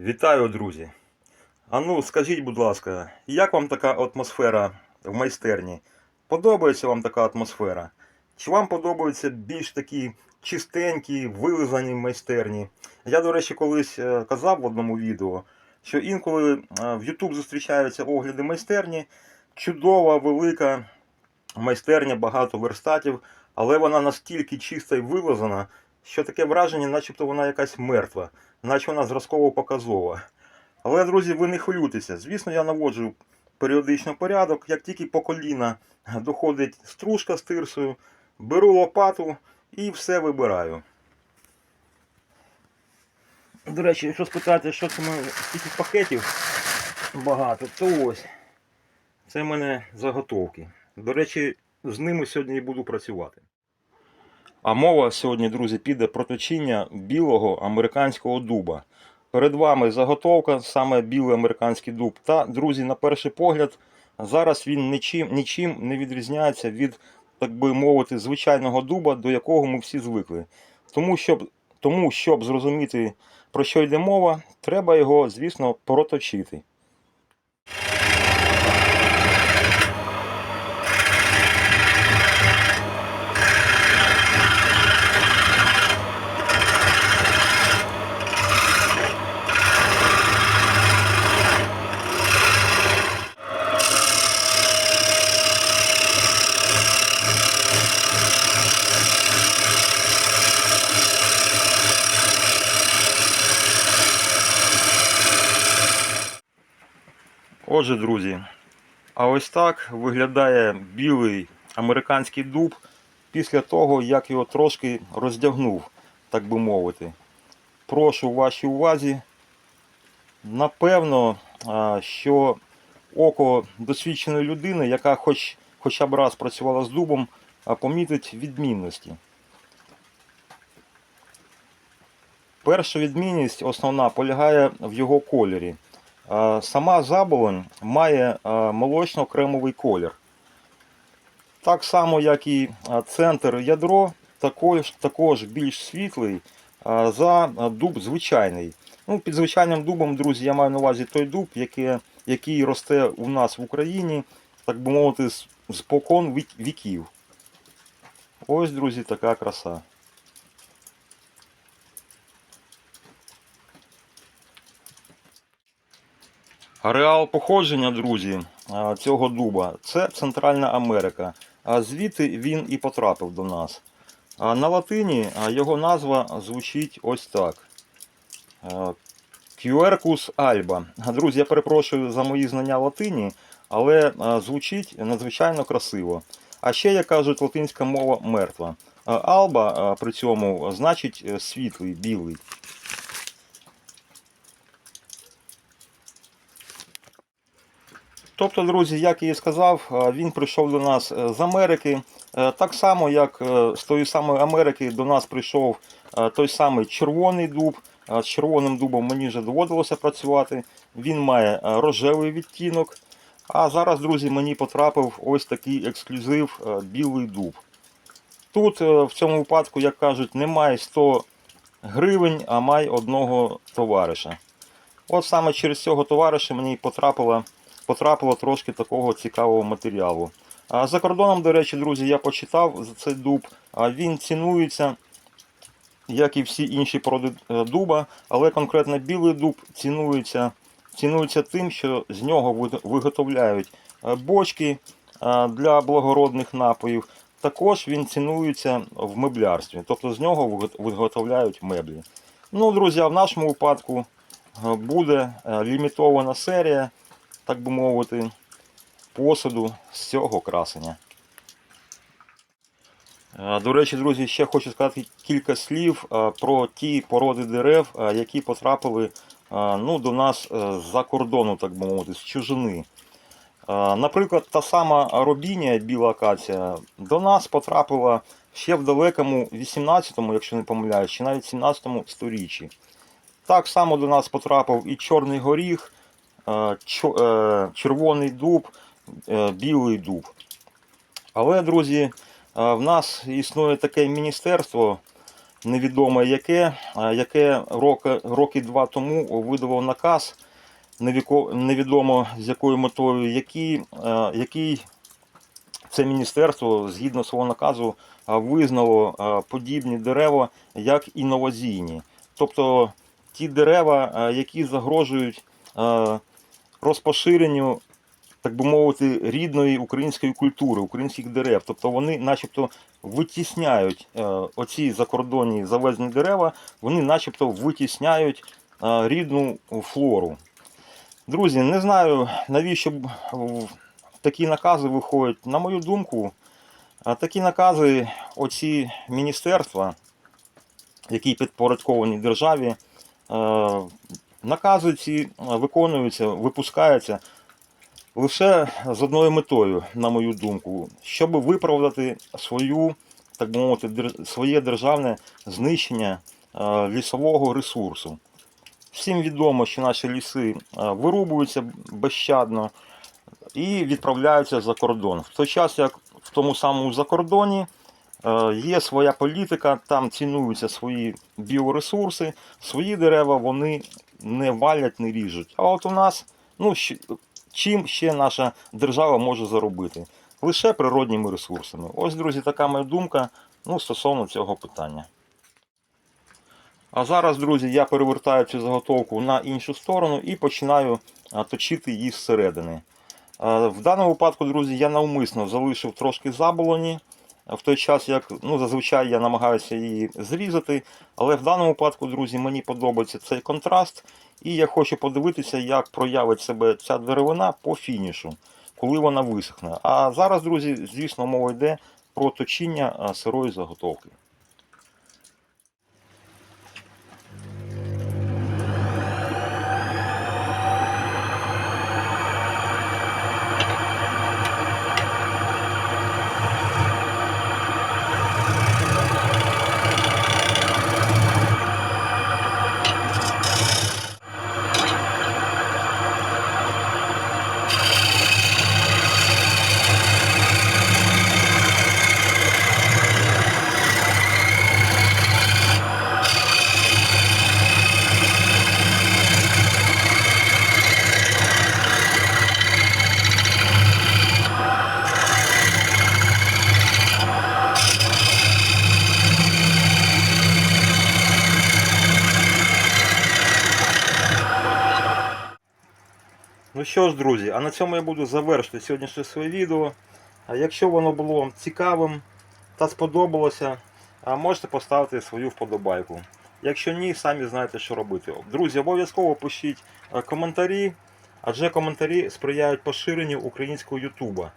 Вітаю, друзі! А ну, скажіть, будь ласка, як вам така атмосфера в майстерні? Подобається вам така атмосфера? Чи вам подобаються більш такі чистенькі, вилизані майстерні? Я, до речі, колись е, казав в одному відео, що інколи е, в YouTube зустрічаються огляди майстерні. Чудова, велика майстерня, багато верстатів, але вона настільки чиста і вилазана, що таке враження, начебто вона якась мертва, наче вона зразково показова. Але, друзі, ви не хвилюйтеся. Звісно, я наводжу періодично порядок. Як тільки по коліна доходить стружка з тирсою, беру лопату і все вибираю. До речі, якщо спитати, що це мене стільки пакетів багато, то ось. Це в мене заготовки. До речі, з ними сьогодні і буду працювати. А мова сьогодні, друзі, піде про точіння білого американського дуба. Перед вами заготовка, саме білий американський дуб. Та, друзі, на перший погляд, зараз він нічим, нічим не відрізняється від, так би мовити, звичайного дуба, до якого ми всі звикли. Тому, щоб, тому, щоб зрозуміти, про що йде мова, треба його, звісно, проточити. Отже, друзі, а ось так виглядає білий американський дуб після того, як його трошки роздягнув, так би мовити. Прошу вашій увазі. Напевно, що око досвідченої людини, яка хоч, хоча б раз працювала з дубом, помітить відмінності. Перша відмінність основна полягає в його кольорі. Сама заболонь має молочно-кремовий колір. Так само, як і центр ядро, також, також більш світлий за дуб звичайний. Ну, під звичайним дубом, друзі, я маю на увазі той дуб, який, який росте у нас в Україні, так би мовити, з покон віків. Ось, друзі, така краса. Ареал походження, друзі, цього дуба це Центральна Америка. А звідти він і потрапив до нас. А на латині його назва звучить ось так. А, Quercus alba. Друзі, я перепрошую за мої знання латині, але звучить надзвичайно красиво. А ще, як кажуть, латинська мова мертва. Алба при цьому значить е, світлий, білий. Тобто, друзі, як я і сказав, е, він прийшов до нас е, з Америки. Е, Так само, як з тої самої Америки до нас прийшов той самий червоний дуб. З червоним дубом мені вже доводилося працювати. Він має рожевий відтінок. А зараз, друзі, мені потрапив ось такий ексклюзив білий дуб. Тут в цьому випадку, як кажуть, немає 100 гривень, а має одного товариша. От саме через цього товариша мені потрапила потрапило трошки такого цікавого матеріалу. За кордоном, до речі, друзі, я почитав за цей дуб. Він цінується, як і всі інші породи е, дуба, але конкретно білий дуб цінується, цінується тим, що з нього виготовляють е, бочки е, для благородних напоїв. Також він цінується в меблярстві, тобто з нього виготовляють меблі. Ну, друзі, в нашому випадку буде лімітована серія так би мовити, посуду з цього красення. Е, До речі, друзі, ще хочу сказати кілька слів е, про ті породи дерев, е, які потрапили ну, до нас з-за кордону, так би мовити, з чужини. Наприклад, та сама робінія біла акація до нас потрапила ще в далекому 18-му, якщо не помиляюсь, чи навіть 17-му сторіччі. Так само до нас потрапив і чорний горіх, червоний дуб, е, білий дуб. Але, друзі, е, в нас існує таке міністерство невідоме яке, е, яке роки, роки два тому видало наказ, невідомо з якою метою, який, е, який це міністерство згідно свого наказу е, визнало е, подібні дерева як інноваційні. Тобто ті дерева, е, які загрожують е, розпоширенню, так би мовити, рідної української культури, українських дерев. Тобто вони начебто витісняють е, оці закордонні завезені дерева, вони начебто витісняють е, рідну флору. Друзі, не знаю, навіщо такі накази виходять. На мою думку, такі накази, оці міністерства, які підпорядковані державі, е, накази ці е, виконуються, випускаються лише з одною метою, на мою думку, щоб виправдати свою, так мовити, своє державне знищення е, лісового ресурсу. Всім відомо, що наші ліси е, вирубуються безщадно і відправляються за кордон. В той час, як в тому самому закордоні є своя політика, там цінуються свої біоресурси, свої дерева вони не валять, не ріжуть. А от у нас, ну, чим ще наша держава може заробити? Лише природніми ресурсами. Ось, друзі, така моя думка ну, стосовно цього питання. А зараз, друзі, я перевертаю цю заготовку на іншу сторону і починаю точити її зсередини. В даному випадку, друзі, я навмисно залишив трошки заболоні, в той час, як ну, зазвичай я намагаюся її зрізати. Але в даному випадку, друзі, мені подобається цей контраст, і я хочу подивитися, як проявить себе ця деревина по фінішу, коли вона висохне. А зараз, друзі, звісно, мова йде про точіння сирої заготовки. Що ж, друзі, а на цьому я буду завершити сьогоднішнє своє відео. Якщо воно було вам цікавим та сподобалося, можете поставити свою вподобайку. Якщо ні, самі знаєте, що робити. Друзі, обов'язково пишіть е, коментарі, адже коментарі сприяють поширенню українського Ютуба,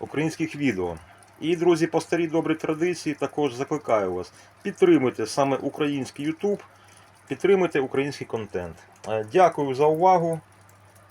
українських відео. І, друзі, по старій добрій традиції також закликаю вас. Підтримуйте саме український Ютуб, підтримуйте український контент. Е, Дякую за увагу.